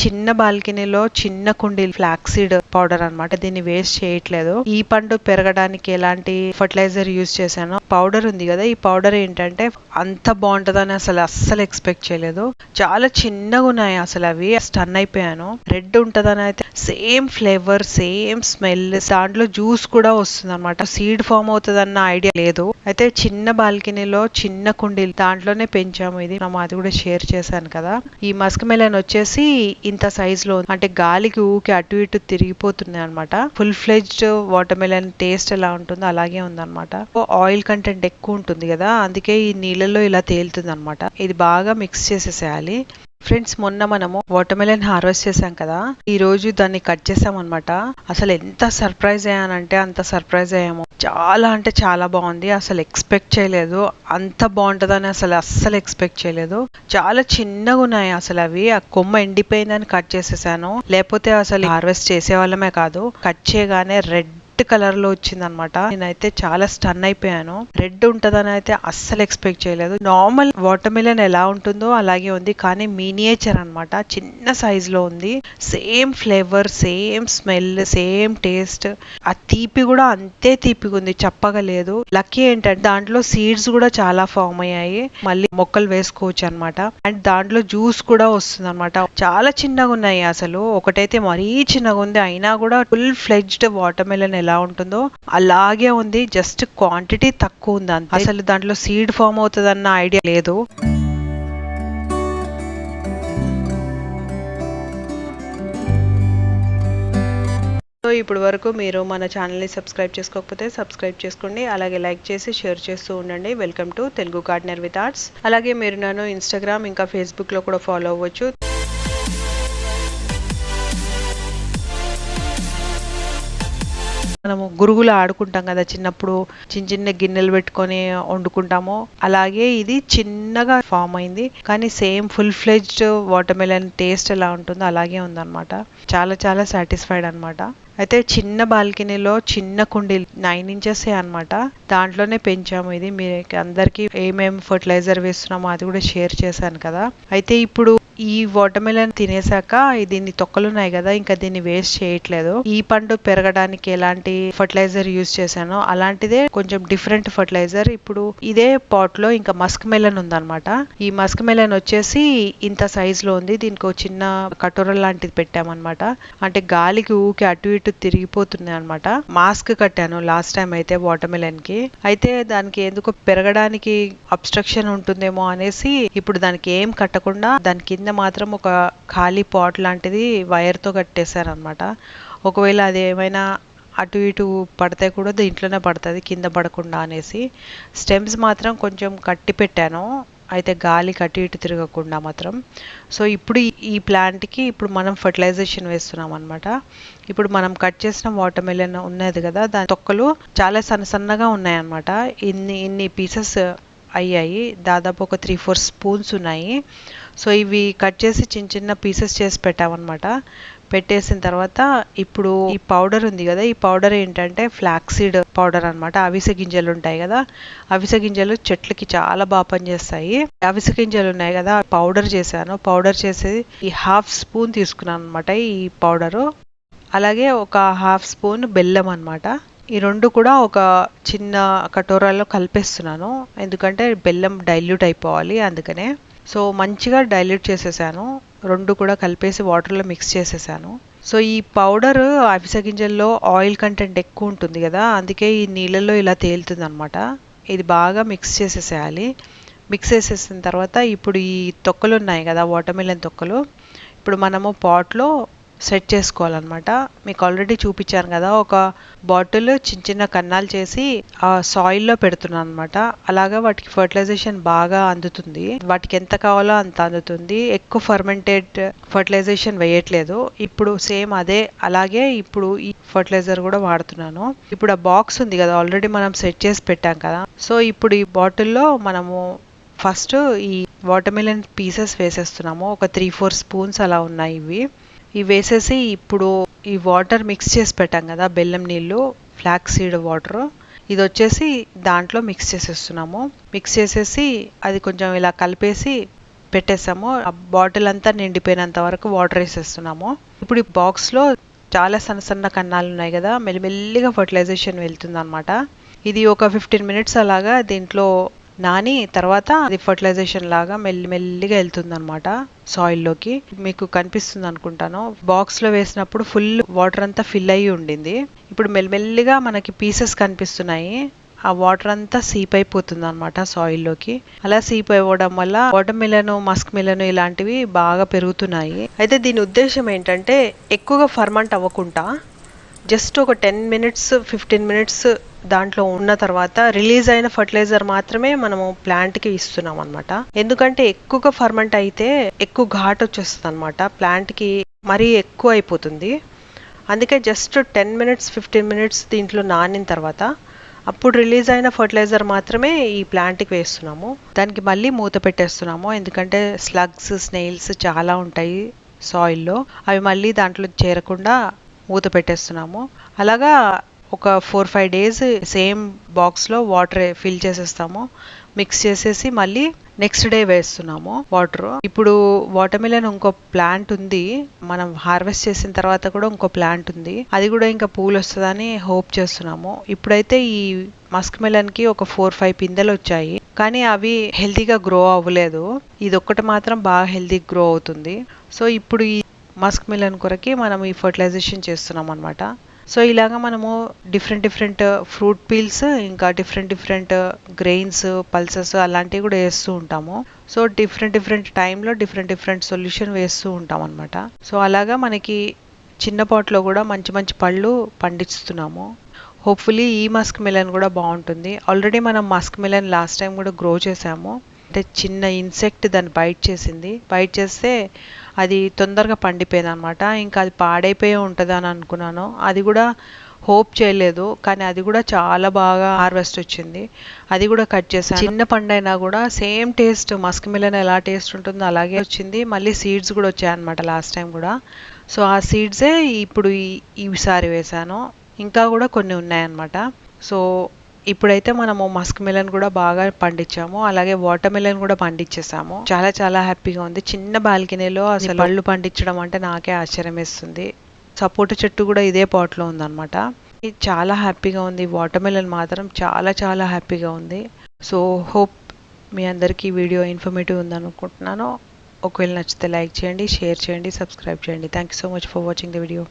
చిన్న బాల్కనీలో చిన్న కుండీ ఫ్లాక్సీడ్ పౌడర్ అన్నమాట. దీన్ని వేస్ట్ చేయట్లేదు. ఈ పండు పెరగడానికి ఎలాంటి ఫర్టిలైజర్ యూజ్ చేశాను పౌడర్ ఉంది కదా. ఈ పౌడర్ ఏంటంటే అంత బాగుంటుందని అసలు అస్సలు ఎక్స్పెక్ట్ చేయలేదు. చాలా చిన్నగా ఉన్నాయి అసలు అవి. స్టన్ అయిపోయాను. రెడ్ ఉంటదని అయితే సేమ్ ఫ్లేవర్ సేమ్ స్మెల్ దాంట్లో జ్యూస్ కూడా వస్తుంది అనమాట సీడ్ ఫామ్ అవుతుందన్న ఐడియా లేదు. అయితే చిన్న బాల్కనీలో చిన్న కుండీలు దాంట్లోనే పెంచాము. ఇది మనం అది కూడా షేర్ చేశాను కదా. ఈ మస్క్ మెలన్ వచ్చేసి ఇంత సైజ్లో అంటే గాలికి ఊకి అటు ఇటు తిరిగిపోతుంది అనమాట full fledged water melon taste ఎలా ఉంటుందో అలాగే ఉందన్నమాట. ఆయిల్ కంటెంట్ ఎక్కువ ఉంటుంది కదా అందుకే ఈ నీళ్ళలో ఇలా తేలుతుంది అనమాట ఇది బాగా మిక్స్ చేసేసేయాలి. ఫ్రెండ్స్ మొన్న మనము వాటర్మెలన్ హార్వెస్ట్ చేసాం కదా ఈ రోజు దాన్ని కట్ చేసాం అనమాట అసలు ఎంత సర్ప్రైజ్ అయ్యానంటే అంత సర్ప్రైజ్ అయ్యాము. చాలా అంటే చాలా బాగుంది. అసలు ఎక్స్పెక్ట్ చేయలేదు. అంత బాగుంటుందని అసలు అస్సలు ఎక్స్పెక్ట్ చేయలేదు. చాలా చిన్నగా ఉన్నాయి అసలు అవి. ఆ కొమ్మ ఎండిపోయిందని కట్ చేసేసాను. లేకపోతే అసలు హార్వెస్ట్ చేసే వాళ్ళమే కాదు. కట్ చేయగానే రెడ్ కలర్లో వచ్చింది అనమాట నేనైతే చాలా స్టన్ అయిపోయాను. రెడ్ ఉంటదని అయితే అస్సలు ఎక్స్పెక్ట్ చేయలేదు. నార్మల్ వాటర్ మిలన్ ఎలా ఉంటుందో అలాగే ఉంది కానీ మినియేచర్ అన్నమాట చిన్న సైజ్లో ఉంది. Same flavour same smell same taste. ఆ తీపి కూడా అంతే తీపిగా ఉంది చప్పగా లేదు. లక్కీ ఏంటంటే దాంట్లో సీడ్స్ కూడా చాలా ఫామ్ అయ్యాయి. మళ్ళీ మొక్కలు వేసుకోవచ్చు అన్నమాట అండ్ దాంట్లో జ్యూస్ కూడా వస్తుంది అనమాట చాలా చిన్నగా ఉన్నాయి అసలు. ఒకటైతే మరీ చిన్నగా ఉంది అయినా కూడా ఫుల్ ఫ్లెడ్జ్డ్ వాటర్ మెలన్ ఎలా ఉంటుందో అలాగే ఉంది. జస్ట్ క్వాంటిటీ తక్కువ ఉంది అంతే. అసలు దాంట్లో సీడ్ ఫామ్ అవుతుందన్న ఐడియా లేదు. సో ఇప్పుడు వరకు మీరు మన ఛానల్ని సబ్స్క్రైబ్ చేసుకోకపోతే సబ్స్క్రైబ్ చేసుకోండి. అలాగే లైక్ చేసి షేర్ చేస్తూ ఉండండి. Welcome to Telugu gardener with arts అలాగే మీరు నన్ను ఇన్స్టాగ్రామ్ ఇంకా ఫేస్బుక్లో కూడా ఫాలో అవ్వచ్చు. మనము గురుగులు ఆడుకుంటాం కదా చిన్నప్పుడు చిన్న చిన్న గిన్నెలు పెట్టుకొని వండుకుంటాము అలాగే ఇది చిన్నగా ఫామ్ అయింది. కానీ same full fledged watermelon taste ఎలా ఉంటుందో అలాగే ఉందన్నమాట. చాలా చాలా సాటిస్ఫైడ్ అనమాట అయితే చిన్న బాల్కనీలో చిన్న కుండీ నైన్ ఇంచెస్ అనమాట దాంట్లోనే పెంచాము ఇది. మీకు అందరికీ ఏమేం ఫర్టిలైజర్ వేస్తున్నామో అది కూడా షేర్ చేశాను కదా. అయితే ఇప్పుడు ఈ వాటర్మెలన్ తినేసాక దీన్ని తొక్కలు ఉన్నాయి కదా ఇంకా దీన్ని వేస్ట్ చేయట్లేదు. ఈ పండు పెరగడానికి ఎలాంటి ఫర్టిలైజర్ యూజ్ చేశానో అలాంటిదే కొంచెం డిఫరెంట్ ఫర్టిలైజర్ ఇప్పుడు ఇదే పాట్లో ఇంకా మస్క్ మెలన్ ఉందన్నమాట. ఈ మస్క్ మెలన్ వచ్చేసి ఇంత సైజ్లో ఉంది దీనికి ఒక చిన్న కటోర లాంటిది పెట్టామన్నమాట. అంటే గాలికి ఊకి అటు ఇటు తిరిగిపోతుంది అనమాట మాస్క్ కట్టాను లాస్ట్ టైం అయితే వాటర్మెలన్కి. అయితే దానికి ఎందుకో పెరగడానికి అబ్స్ట్రక్షన్ ఉంటుందేమో అనేసి ఇప్పుడు దానికి ఏం కట్టకుండా దాని కింద మాత్రం ఒక ఖాళీ పాట్ లాంటిది వైర్తో కట్టేశారనమాట ఒకవేళ అది ఏమైనా అటు ఇటు పడితే కూడా దీంట్లోనే పడుతుంది కింద పడకుండా అనేసి. స్టెమ్స్ మాత్రం కొంచెం కట్టి పెట్టాను. అయితే గాలి కట్టి ఇటు తిరగకుండా మాత్రం. సో ఇప్పుడు ఈ- ఈ ప్లాంట్కి ఇప్పుడు మనం ఫర్టిలైజేషన్ వేస్తున్నాం అనమాట ఇప్పుడు మనం కట్ చేసిన వాటర్ మెలన్ ఉన్నది కదా దాని తొక్కలు చాలా సన్న సన్నగా ఉన్నాయన్నమాట. ఇన్ని ఇన్ని పీసెస్ అయ్యాయి. దాదాపు ఒక త్రీ ఫోర్ స్పూన్స్ ఉన్నాయి. సో ఇవి కట్ చేసి చిన్న చిన్న పీసెస్ చేసి పెట్టామన్నమాట. పెట్టేసిన తర్వాత ఇప్పుడు ఈ పౌడర్ ఉంది కదా ఈ పౌడర్ ఏంటంటే ఫ్లాక్సీడ్ పౌడర్ అనమాట అవిసె గింజలు ఉంటాయి కదా అవిసె గింజలు చెట్లకి చాలా బాగా పనిచేస్తాయి. అవిసె గింజలు ఉన్నాయి కదా పౌడర్ చేశాను. పౌడర్ చేసి ఈ హాఫ్ స్పూన్ తీసుకున్నాను అనమాట ఈ పౌడరు అలాగే ఒక హాఫ్ స్పూన్ బెల్లం అనమాట ఈ రెండు కూడా ఒక చిన్న కటోరాలో కలిపేస్తున్నాను. ఎందుకంటే బెల్లం డైల్యూట్ అయిపోవాలి అందుకనే. సో మంచిగా డైల్యూట్ చేసేసాను. రెండు కూడా కలిపేసి వాటర్లో మిక్స్ చేసేసాను. సో ఈ పౌడర్ అవిసె గింజల్లో ఆయిల్ కంటెంట్ ఎక్కువ ఉంటుంది కదా అందుకే ఈ నీళ్ళల్లో ఇలా తేలుతుంది అనమాట ఇది బాగా మిక్స్ చేసేసేయాలి. మిక్స్ చేసేసిన తర్వాత ఇప్పుడు ఈ తొక్కలు ఉన్నాయి కదా వాటర్ మిలన్ తొక్కలు. ఇప్పుడు మనము పాట్లో సెట్ చేసుకోవాలన్నమాట. మీకు ఆల్రెడీ చూపించాను కదా ఒక బాటిల్ చిన్న చిన్న కన్నాలు చేసి ఆ సాయిల్లో పెడుతున్నాను అనమాట అలాగా వాటికి ఫర్టిలైజేషన్ బాగా అందుతుంది. వాటికి ఎంత కావాలో అంత అందుతుంది. ఎక్కువ ఫర్మెంటెడ్ ఫర్టిలైజేషన్ వేయట్లేదు. ఇప్పుడు సేమ్ అదే అలాగే ఇప్పుడు ఈ ఫర్టిలైజర్ కూడా వాడుతున్నాను. ఇప్పుడు ఆ బాక్స్ ఉంది కదా ఆల్రెడీ మనం సెట్ చేసి పెట్టాం కదా. సో ఇప్పుడు ఈ బాటిల్లో మనము ఫస్ట్ ఈ వాటర్మిలన్ పీసెస్ వేసేస్తున్నాము. ఒక త్రీ ఫోర్ స్పూన్స్ అలా ఉన్నాయి ఇవి. ఇవి వేసేసి ఇప్పుడు ఈ వాటర్ మిక్స్ చేసి పెట్టాం కదా బెల్లం నీళ్ళు ఫ్లాక్ సీడ్ వాటర్. ఇది వచ్చేసి దాంట్లో మిక్స్ చేసేస్తున్నాము. మిక్స్ చేసేసి అది కొంచెం ఇలా కలిపేసి పెట్టేసాము. ఆ బాటిల్ అంతా నిండిపోయినంత వరకు వాటర్ వేసేస్తున్నాము. ఇప్పుడు ఈ బాక్స్లో చాలా సన్న సన్న కన్నాలు ఉన్నాయి కదా మెల్లిమెల్లిగా ఫర్టిలైజేషన్ వెళ్తుంది అనమాట ఇది ఒక ఫిఫ్టీన్ మినిట్స్ అలాగా దీంట్లో నాని తర్వాత అది ఫర్టిలైజేషన్ లాగా మెల్లి మెల్లిగా వెళ్తుంది అనమాట సాయిల్లోకి మీకు కనిపిస్తుంది అనుకుంటాను. బాక్స్లో వేసినప్పుడు ఫుల్ వాటర్ అంతా ఫిల్ అయ్యి ఉండింది. ఇప్పుడు మెల్లిమెల్లిగా మనకి పీసెస్ కనిపిస్తున్నాయి. ఆ వాటర్ అంతా సీప్ అయిపోతుంది అనమాట సాయిల్లోకి అలా సీప్ అయిపోవడం వల్ల వాటర్ మిలను మస్క్ మిలను ఇలాంటివి బాగా పెరుగుతున్నాయి. అయితే దీని ఉద్దేశం ఏంటంటే ఎక్కువగా ఫర్మంట్ అవ్వకుండా జస్ట్ ఒక టెన్ మినిట్స్ ఫిఫ్టీన్ మినిట్స్ దాంట్లో ఉన్న తర్వాత రిలీజ్ అయిన ఫర్టిలైజర్ మాత్రమే మనము ప్లాంట్కి ఇస్తున్నాం అనమాట ఎందుకంటే ఎక్కువగా ఫర్మెంట్ అయితే ఎక్కువ ఘాట్ వచ్చేస్తుంది అనమాట ప్లాంట్కి మరీ ఎక్కువ అయిపోతుంది. అందుకే just ten minutes fifteen minutes దీంట్లో నానిన తర్వాత అప్పుడు రిలీజ్ అయిన ఫర్టిలైజర్ మాత్రమే ఈ ప్లాంట్కి వేస్తున్నాము. దానికి మళ్ళీ మూత పెట్టేస్తున్నాము. ఎందుకంటే స్లగ్స్ స్నేల్స్ చాలా ఉంటాయి సాయిల్లో. అవి మళ్ళీ దాంట్లో చేరకుండా మూత పెట్టేస్తున్నాము. అలాగా ఒక ఫోర్ ఫైవ్ డేస్ సేమ్ బాక్స్లో వాటర్ ఫిల్ చేసేస్తాము. మిక్స్ చేసేసి మళ్ళీ నెక్స్ట్ డే వేస్తున్నాము వాటర్ ఇప్పుడు వాటర్ మిలన్ ఇంకో ప్లాంట్ ఉంది. మనం హార్వెస్ట్ చేసిన తర్వాత కూడా ఇంకో ప్లాంట్ ఉంది. అది కూడా ఇంకా పూలు వస్తుందని హోప్ చేస్తున్నాము. ఇప్పుడైతే ఈ మస్క్ మిలన్కి ఒక ఫోర్ ఫైవ్ పిందెలు వచ్చాయి. కానీ అవి హెల్తీగా గ్రో అవ్వలేదు. ఇది ఒక్కటి మాత్రం బాగా హెల్తీ గ్రో అవుతుంది. సో ఇప్పుడు ఈ మస్క్ మిలన్ కొరకి మనం ఈ ఫర్టిలైజేషన్ చేస్తున్నాం అనమాట సో ఇలాగా మనము డిఫరెంట్ డిఫరెంట్ ఫ్రూట్ పీల్స్ ఇంకా డిఫరెంట్ డిఫరెంట్ గ్రెయిన్స్ పల్సెస్ అలాంటివి కూడా వేస్తూ ఉంటాము. సో డిఫరెంట్ డిఫరెంట్ టైంలో డిఫరెంట్ డిఫరెంట్ సొల్యూషన్ వేస్తూ ఉంటాం అనమాట సో అలాగా మనకి చిన్న పాట్లో కూడా మంచి మంచి పళ్ళు పండిస్తున్నాము. హోప్ఫుల్లీ ఈ మస్క్ మిలన్ కూడా బాగుంటుంది. ఆల్రెడీ మనం మస్క్ మిలన్ లాస్ట్ టైం కూడా గ్రో చేసాము. అంటే చిన్న ఇన్సెక్ట్ దాన్ని బైట్ చేసింది. బైట్ చేస్తే అది తొందరగా పండిపోయింది అనమాట ఇంకా అది పాడైపోయి ఉంటుంది అని అనుకున్నాను. అది కూడా హోప్ చేయలేదు. కానీ అది కూడా చాలా బాగా హార్వెస్ట్ వచ్చింది. అది కూడా కట్ చేశాను. చిన్న పండైనా కూడా సేమ్ టేస్ట్ మస్క్ మిలన్ ఎలా టేస్ట్ ఉంటుందో అలాగే వచ్చింది. మళ్ళీ సీడ్స్ కూడా వచ్చాయన్నమాట లాస్ట్ టైం కూడా. సో ఆ సీడ్సే ఇప్పుడు ఈ ఈసారి వేశాను. ఇంకా కూడా కొన్ని ఉన్నాయన్నమాట. సో ఇప్పుడైతే మనము మస్క్ మిలన్ కూడా బాగా పండించాము. అలాగే వాటర్ మిలన్ కూడా పండించేసాము. చాలా చాలా హ్యాపీగా ఉంది. చిన్న బాల్కనీలో అసలు పళ్ళు పండించడం అంటే నాకే ఆశ్చర్యం వేస్తుంది సపోటా చెట్టు కూడా ఇదే పాట్లో ఉందన్నమాట. చాలా హ్యాపీగా ఉంది. వాటర్ మిలన్ మాత్రం చాలా చాలా హ్యాపీగా ఉంది. సో హోప్ మీ అందరికీ వీడియో ఇన్ఫర్మేటివ్ ఉందనుకుంటున్నాను. ఒకవేళ నచ్చితే లైక్ చేయండి షేర్ చేయండి సబ్స్క్రైబ్ చేయండి. Thank you so much for watching the video.